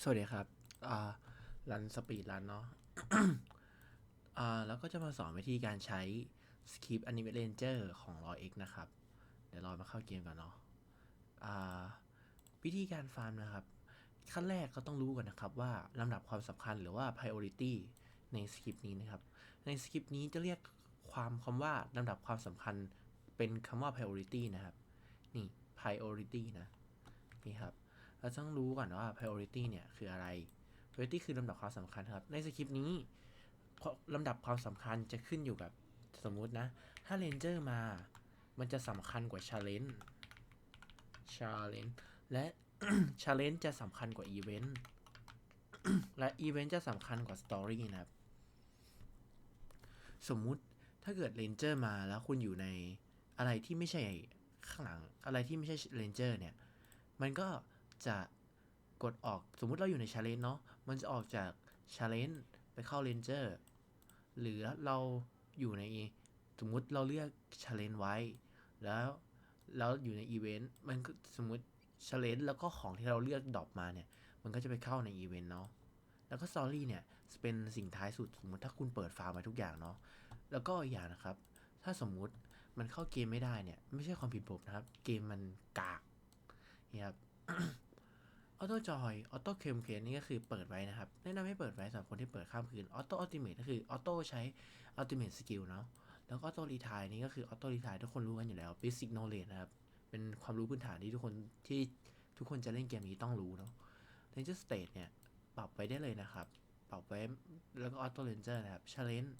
สวัสดีครับอ่ารันสปีดรันเนาะอ่าแล้วก็จะมาสอนวิธีการใช้ Skip Animate Ranger ของ ROX นะครับ เดี๋ยวรามาเข้าเกมกันเนาะอ่าวิธีการฟาร์มนะครับ ขั้นแรกก็ต้องรู้ก่อนนะครับว่าลำดับความสำคัญหรือว่า priority ในสคริปต์นี้นะครับ ในสคริปต์นี้จะเรียกความคำว่าลำดับความสำคัญเป็นคำว่า priority นะครับ นี่ priority นะ นี่ครับ เราต้องรู้ก่อนว่า priority เนี่ยคืออะไร priority คือลำดับความสำคัญครับ ในสคริปต์นี้ลำดับความสำคัญจะขึ้นอยู่กับสมมุตินะ ถ้า ranger มา มันจะสำคัญกว่า challenge challenge และ challenge จะสำคัญกว่า event และ event จะสำคัญกว่า story นะครับ สมมุติถ้าเกิด ranger มาแล้วคุณอยู่ในอะไรที่ไม่ใช่ข้างหลังอะไรที่ไม่ใช่ ranger เนี่ย มันก็ จะกดออกสมมุติเราอยู่ในชาเลนจ์เนาะมันจะออกจากชาเลนจ์ไปเข้าเรนเจอร์หรือเราอยู่ในสมมุติเราเลือกชาเลนจ์ไว้ แล้วแล้วอยู่ในอีเวนต์มันก็สมมติชาเลนจ์แล้วก็ของที่เราเลือกดรอปมาเนี่ย มันก็จะไปเข้าในอีเวนต์เนาะแล้วก็สตอรี่เนี่ยเป็นสิ่งท้ายสุดสมมติถ้าคุณเปิดฟาร์มมาทุกอย่างเนาะแล้วก็อีกอย่างนะครับ ถ้าสมมุติมันเข้าเกมไม่ได้เนี่ย ไม่ใช่ความผิดผมนะครับ เกมมันกากนี่ครับ ออโต้จอยออโต้เคมเคนี่ก็คือเปิดไว้นะครับ แนะนำให้เปิดไว้สำหรับคนที่เปิดข้ามคืนออโต้อัลติเมทก็คือออโต้ใช้อัลติเมทสกิลเนาะแล้วก็ออโต้รีทายนี่ก็คือออโต้รีทายทุกคนรู้กันอยู่แล้ว Basic Knowledge นะครับ เป็นความรู้พื้นฐานที่ทุกคนที่ทุกคนจะเล่นเกมนี้ต้องรู้เนาะ Ranger State เนี่ยปรับไว้ได้เลยนะครับ ปรับไว้แล้วก็ออโต้เรนเจอร์นะครับ Challenge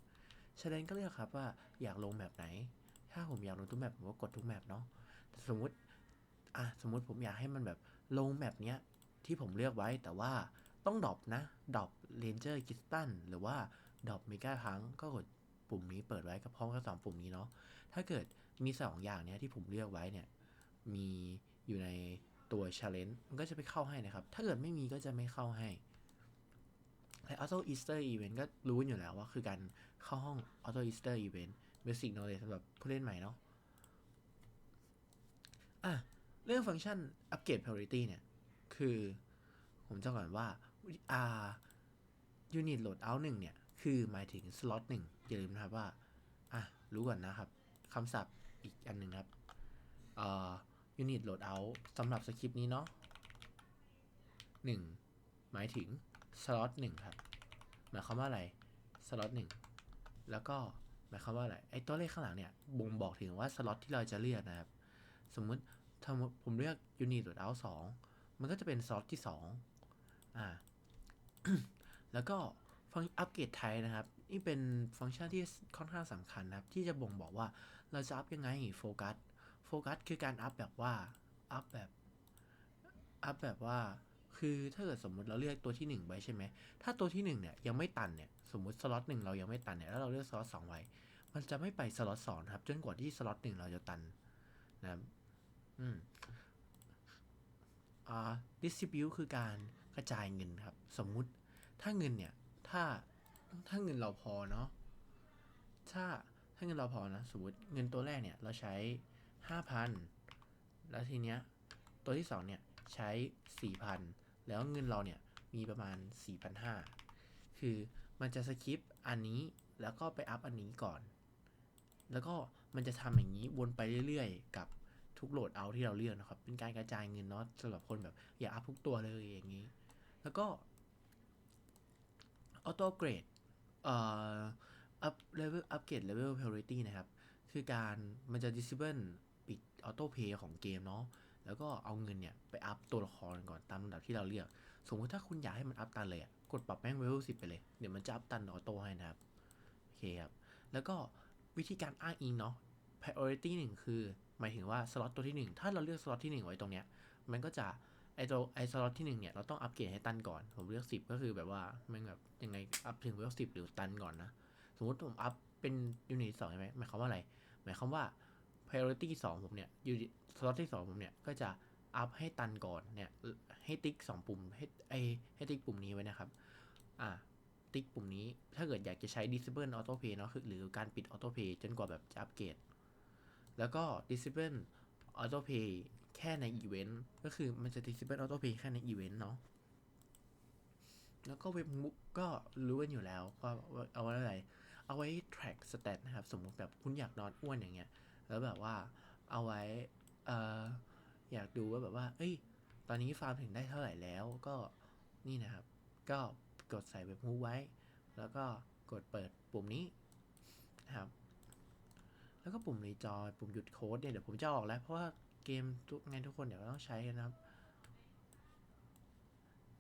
Challenge ก็เลือกครับว่าอยากลงแบบไหน ถ้าผมอยากลงทุกแมปผมก็กดทุกแมปเนาะสมมุติอะสมมุติผมอยากให้มันแบบลงแบบเนี้ย ที่ผมเลือกไว้แต่ว่าต้องดรอปนะดรอปเรนเจอร์กิสตันหรือว่าดรอปเมกาพังก็กดปุ่มนี้เปิดไว้กับพร้อมกับสองปุ่มนี้เนาะถ้าเกิดมีสองอย่างเนี้ยที่ผมเลือกไว้เนี่ยมีอยู่ในตัว Challenge มันก็จะไปเข้าให้นะครับ ถ้าเกิดไม่มีก็จะไม่เข้าให้และ Auto Easter Event ก็รู้อยู่แล้วว่าคือการเข้าห้อง Auto Easter Event Basic Knowledge สำหรับผู้เล่นใหม่เนาะอะ เรื่องฟังก์ชันอัปเกรด Priority เนี่ย คือ ผมจะก่อนว่าอ่ายูนิตโหลดเอาหนึ่งเนี่ย คือหมายถึงสล็อตหนึ่งอย่าลืมนะครับว่า อะ รู้ก่อนนะครับคำศัพท์อีกอันหนึ่งครับอ่ายูนิตโหลดเอาสำหรับสคริปต์นี้เนาะหนึ่งหมายถึงสล็อตหนึ่งครับ หมายความว่าอะไรสล็อตหนึ่งแล้วก็หมายความว่าอะไรไอ้ตัวเลขข้างหลังเนี่ยบ่งบอกถึงว่าสล็อตที่เราจะเลือกนะครับ สมมุติถ้าผมเลือกยูนิตโหลดเอาสอง มันก็จะเป็นซอสที่ 2 อ่า แล้วก็ฟังอัปเกรดไทยนะครับ นี่เป็นฟังก์ชันที่ค่อนข้างสำคัญนะครับ ที่จะบ่งบอกว่าเราจะอัพยังไงโฟกัส โฟกัสคือการอัพแบบว่า อัพแบบ อัพแบบว่า คือถ้าเกิดสมมุติเราเลือกตัวที่1ไว้ใช่ไหม ถ้าตัวที่ 1 เนี่ยยังไม่ตันเนี่ย สมมุติสล็อตหนึ่งเรายังไม่ตันเนี่ย แล้วเราเลือกสล็อตสองไว้ มันจะไม่ไปสล็อตสองครับ จนกว่าที่สล็อตหนึ่งเราจะตันนะครับ อืม distribute คือการกระจายเงินครับ สมมุติถ้าเงินเนี่ย ถ้าถ้าเงินเราพอเนาะถ้าถ้าเงินเราพอนะสมมติเงินตัวแรกเนี่ย เราใช้ห้าพันแล้วทีเนี้ยตัวที่สองเนี่ย ใช้สี่พันแล้วเงินเราเนี่ย มีประมาณสี่พันห้าคือมันจะสคิปอันนี้แล้วก็ไปอัพอันนี้ก่อน แล้วก็มันจะทำอย่างนี้วนไปเรื่อยๆ กับ ทุกโหลดเอาที่เราเลือกนะครับ เป็นการกระจายเงินเนาะสำหรับคนแบบอย่าอัพทุกตัวเลยอย่างนี้ แล้วก็ออโต้เกรดเอ่ออัพเลเวลอัพเกรดเลเวล priority นะครับ คือการมันจะ disable ปิดออโต้เพย์ของเกมเนาะแล้วก็เอาเงินเนี่ย ไปอัพตัวละครก่อนตามลำดับที่เราเลือก สมมติถ้าคุณอยากให้มันอัพตันเลยอะกดปรับแม่งเลเวลสิไปเลย เดี๋ยวมันจะอัพตันออโต้ให้นะครับ โอเคครับ แล้วก็วิธีการอ้างอิงเนาะ priority หนึ่งคือ หมายถึงว่าสล็อตตัวที่ 1 ถ้าเราเลือกสล็อตที่ 1 ไว้ตรงเนี้ย มันก็จะไอตัวไอสล็อตที่ 1 เนี่ย เราต้องอัปเกรดให้ตันก่อน ผมเลือก 10 ก็คือแบบว่ามันแบบยังไงอัพถึงเวลสิบหรือตันก่อนนะ สมมติผมอัพเป็นยูนิตสองใช่ไหมหมายความว่าอะไร หมายความว่า priority 2 ผมเนี่ยยูนิตสล็อตที่ 2 ผมเนี่ย ก็จะอัพให้ตันก่อนเนี่ย ให้ติ๊ก 2 ปุ่มให้ไอให้ติ๊กปุ่มนี้ไว้นะครับ อ่าติ๊กปุ่มนี้ถ้าเกิดอยากจะใช้ disable auto pay เนาะคือหรือการปิด auto pay จนกว่าแบบจะอัปเกรด แล้วก็ disable auto pay แค่ในอีเวนต์ก็คือมันจะ disable auto pay แค่ในอีเวนต์เนาะแล้วก็เว็บมุกก็รู้กันอยู่แล้วว่าเอาไว้อะไร เอาไว้ track stat นะครับ สมมุติแบบคุณอยากนอนอ้วนอย่างเงี้ย แล้วแบบว่าเอาไว้เอ่ออยากดูว่าแบบว่า เอ้ย ตอนนี้ฟาร์มถึงได้เท่าไหร่แล้ว ก็นี่นะครับ ก็กดใส่เว็บมูฟไว้ แล้วก็กดเปิดปุ่มนี้นะครับ แล้วก็ปุ่มรีจอยปุ่มหยุดโค้ดเนี่ยเดี๋ยวผมจะออกแล้ว เพราะว่าเกมทุกไงทุกคนเดี๋ยวต้องใช้กันนะครับ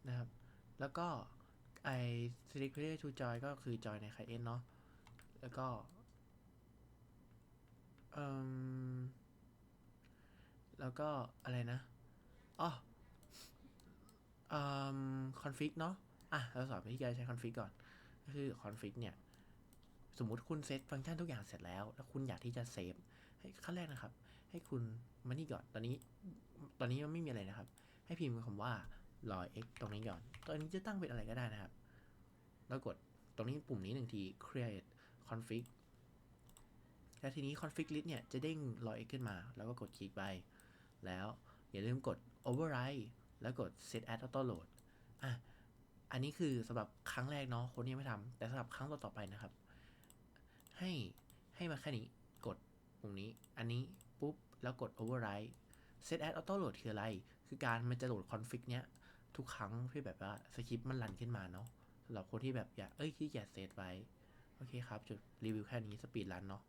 นะครับ แล้วก็ไอ select clear to join ก็คือจอยใน client เนาะแล้วก็เอ่มแล้วก็อะไรนะอ๋อเอ่ม config เนาะอะเราสอนวิธีการใช้ config ก่อน ก็คือ config เนี่ย สมมุติคุณเซตฟังก์ชันทุกอย่างเสร็จแล้ว แล้วคุณอยากที่จะเซฟให้ขั้นแรกนะครับ ให้คุณมานี่ก่อนตอนนี้ ตอนนี้มันไม่มีอะไรนะครับ ให้พิมพ์คำว่ารอ x ตรงนี้ก่อน ตอนนี้จะตั้งเป็นอะไรก็ได้นะครับ แล้วกดตรงนี้ปุ่มนี้หนึ่งที create config แล้วทีนี้ config list เนี่ยจะเด้งรอ x ขึ้นมา แล้วก็กดคลิกไป แล้วอย่าลืมกด override แล้วกด set as auto load อะ อันนี้คือสำหรับครั้งแรกเนาะ คนที่ยังไม่ทำ แต่สำหรับครั้งต่อๆไปนะครับ ให้ให้มาแค่นี้กดปุ่มนี้ อันนี้ปุ๊บ แล้วกด override set as auto load คืออะไร คือการมันจะโหลด config เนี้ย ทุกครั้งที่แบบว่าสคริปต์มันรันขึ้นมาเนาะสำหรับคนที่แบบอยากเอ้ยขี้เกียจเซตไว้ โอเคครับ จุดรีวิวแค่นี้สปีดรันเนาะ